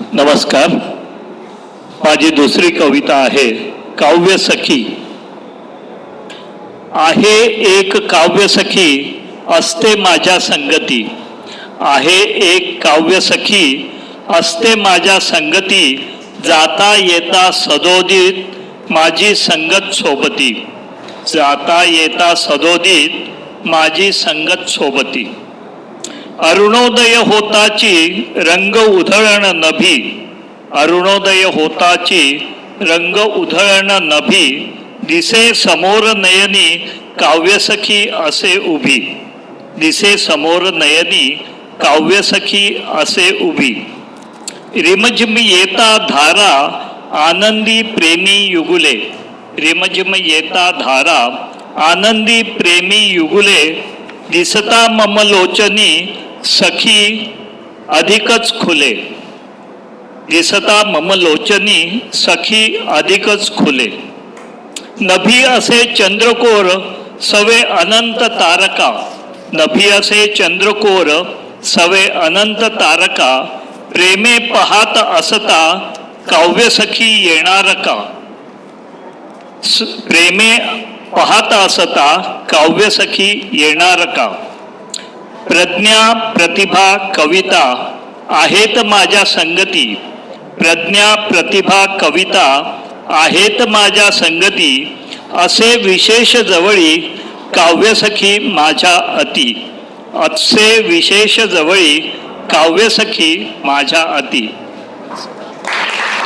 नमस्कार. माझी दुसरी कविता आहे काव्य सखी. आहे एक काव्य सखी असते माझ्या संगती. आहे एक काव्य सखी असते माझ्या संगती. जाता येता सदोदित माझी संगत सोबती. जाता येता सदोदित माझी संगत सोबती. अरुणोदय होताची रंग उधळण नभी. अरुणोदय होताची रंग उधळण नभी. दिसे समोर नयनी काव्यसखी असे उभी. दिसे समोर नयनी काव्यसखी असे उभी. रिमझिम येता धारा आनंदी प्रेमी युगुले. रिमझिम येता धारा आनंदी प्रेमी युगुले. दिसता मम लोचनी सखी अधिकच खुले. दिसता मम लोचनी सखी अधिकच खुले. नभी असे चंद्रकोर सवे अनंत तारका. नभी असे चंद्रकोर सवे अनंत तारका. प्रेमे पहात असता काव्यसखी येणार का स- प्रेमे पाहत असता काव्यसखी येणार का प्रज्ञा प्रतिभा कविता आहेत माझ्या संगती. प्रज्ञा प्रतिभा कविता आहेत माझ्या संगती. असे विशेष जवळी काव्यसखी माझ्या अति. असे विशेष जवळी काव्यसखी माझ्या अति.